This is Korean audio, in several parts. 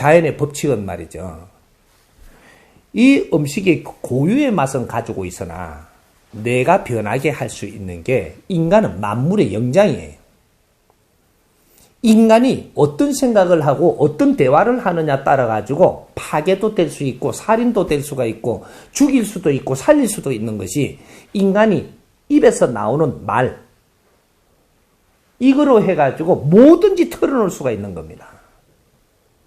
자연의 법칙은 말이죠. 이 음식의 고유의 맛은 가지고 있으나 내가 변하게 할 수 있는 게 인간은 만물의 영장이에요. 인간이 어떤 생각을 하고 어떤 대화를 하느냐 따라 가지고 파괴도 될 수 있고 살인도 될 수가 있고 죽일 수도 있고 살릴 수도 있는 것이 인간이 입에서 나오는 말 이거로 해가지고 뭐든지 털어놓을 수가 있는 겁니다.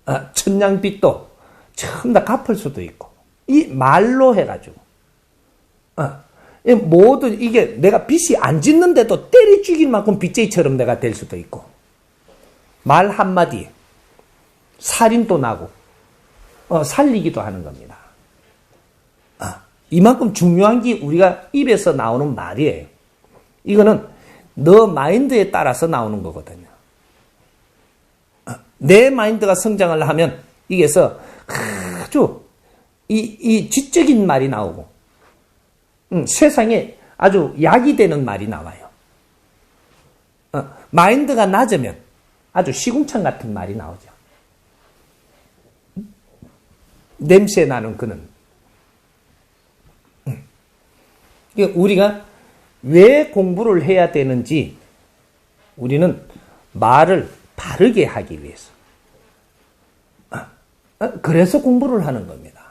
아, 천냥빚도 처음 다 갚을 수도 있고 이 말로 해가지고 아, 모든 이게 내가 빚이 안 짓는데도 때리 죽일 만큼 빚쟁이처럼 내가 될 수도 있고 말 한마디에 살인도 나고 어, 살리기도 하는 겁니다. 아, 이만큼 중요한 게 우리가 입에서 나오는 말이에요. 이거는 너 마인드에 따라서 나오는 거거든요. 아, 내 마인드가 성장을 하면 이게서 아주 이, 이 지적인 말이 나오고 음, 세상에 아주 약이 되는 말이 나와요. 어, 마인드가 낮으면 아주 시궁창 같은 말이 나오죠. 냄새 나는 그는. 우리가 왜 공부를 해야 되는지 우리는 말을 바르게 하기 위해서. 그래서 공부를 하는 겁니다.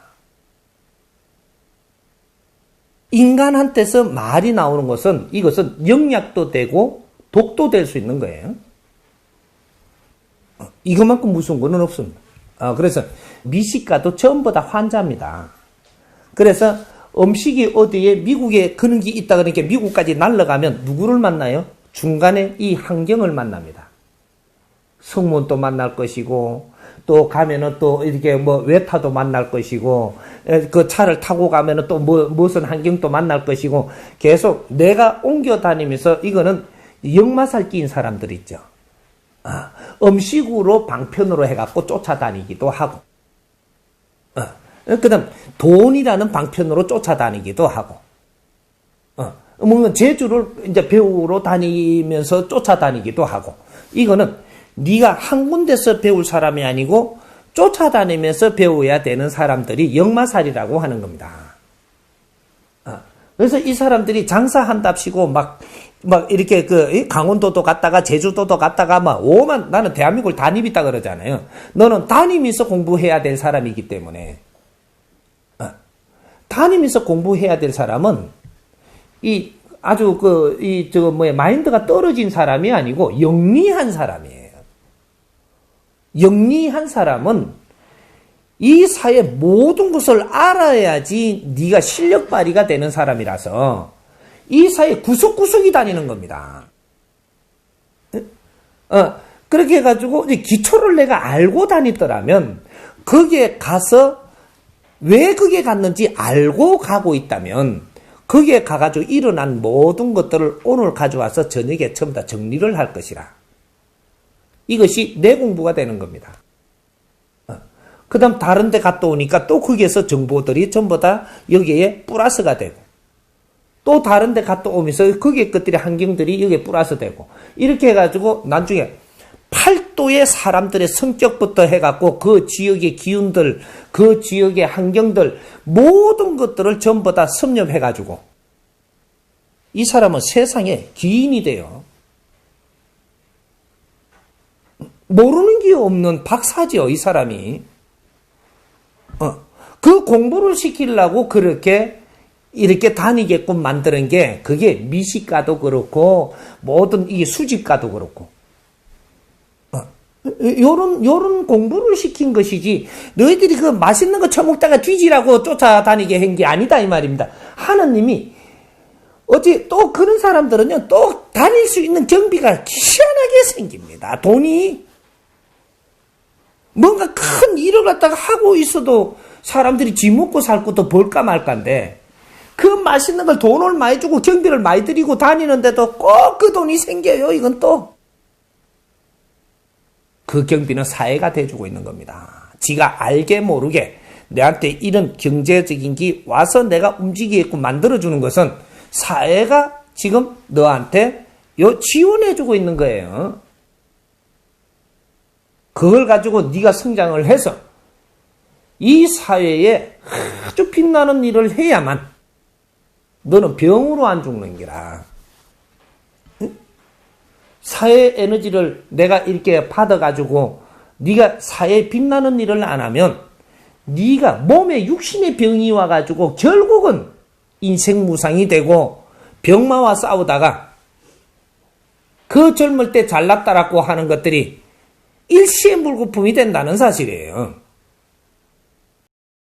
인간한테서 말이 나오는 것은 이것은 영약도 되고 독도 될 수 있는 거예요. 이것만큼 무서운 거는 없습니다. 어, 그래서 미식가도 전부 다 환자입니다. 그래서 음식이 어디에 미국에 그런 게 있다 그러니까 미국까지 날아가면 누구를 만나요? 중간에 이 환경을 만납니다. 성문도 만날 것이고 또 가면은 또 이렇게 뭐 외타도 만날 것이고 그 차를 타고 가면은 또 뭐, 무슨 환경도 만날 것이고 계속 내가 옮겨 다니면서 이거는 역마살 끼인 사람들 있죠. 아, 음식으로 방편으로 해갖고 쫓아다니기도 하고, 어, 그 다음, 돈이라는 방편으로 쫓아다니기도 하고, 어, 뭐, 제주를 이제 배우러 다니면서 쫓아다니기도 하고, 이거는 네가 한 군데서 배울 사람이 아니고 쫓아다니면서 배워야 되는 사람들이 역마살이라고 하는 겁니다. 어, 그래서 이 사람들이 장사한답시고 막 막 이렇게 그 강원도도 갔다가 제주도도 갔다가 막 오만 나는 대한민국을 다니있다 그러잖아요. 너는 다니면서 공부해야 될 사람이기 때문에 어. 다니면서 공부해야 될 사람은 이 아주 그 이 저 뭐야 마인드가 떨어진 사람이 아니고 영리한 사람이에요. 영리한 사람은 이 사회 모든 것을 알아야지 네가 실력 발휘가 되는 사람이라서 이 사회 구석구석이 다니는 겁니다. 어, 그렇게 해가지고 기초를 내가 알고 다니더라면 거기에 가서 왜 거기에 갔는지 알고 가고 있다면 거기에 가가지고 일어난 모든 것들을 오늘 가져와서 저녁에 다 정리를 할 것이라. 이것이 내 공부가 되는 겁니다. 어. 그 다음 다른 데 갔다 오니까 또 거기에서 정보들이 전부 다 여기에 플러스가 되고 또 다른 데 갔다 오면서 거기에 것들이 환경들이 여기에 플러스 되고 이렇게 해가지고 나중에 팔도의 사람들의 성격부터 해갖고 그 지역의 기운들, 그 지역의 환경들 모든 것들을 전부 다 섭렵해가지고 이 사람은 세상에 기인이 돼요. 모르는 게 없는 박사지요, 이 사람이. 어, 그 공부를 시키려고 그렇게 이렇게 다니게끔 만드는 게 그게 미식가도 그렇고 모든 이 수집가도 그렇고 어, 요런 요런 공부를 시킨 것이지 너희들이 그 맛있는 거 처먹다가 뒤지라고 쫓아다니게 한 게 아니다 이 말입니다. 하느님이 어찌 또 그런 사람들은요 또 다닐 수 있는 경비가 희한하게 생깁니다. 돈이 뭔가 큰 일을 갖다가 하고 있어도 사람들이 지 먹고 살 것도 볼까 말까인데 그 맛있는 걸 돈을 많이 주고 경비를 많이 들이고 다니는데도 꼭 그 돈이 생겨요. 이건 또. 그 경비는 사회가 대주고 있는 겁니다. 지가 알게 모르게 내한테 이런 경제적인 게 와서 내가 움직이게끔 만들어주는 것은 사회가 지금 너한테 요 지원해주고 있는 거예요. 그걸 가지고 네가 성장을 해서 이 사회에 아주 빛나는 일을 해야만 너는 병으로 안 죽는 기라. 응? 사회 에너지를 내가 이렇게 받아가지고 네가 사회에 빛나는 일을 안 하면 네가 몸에 육신의 병이 와가지고 결국은 인생 무상이 되고 병마와 싸우다가 그 젊을 때 잘났다라고 하는 것들이 일시의 물거품이 된다는 사실이에요.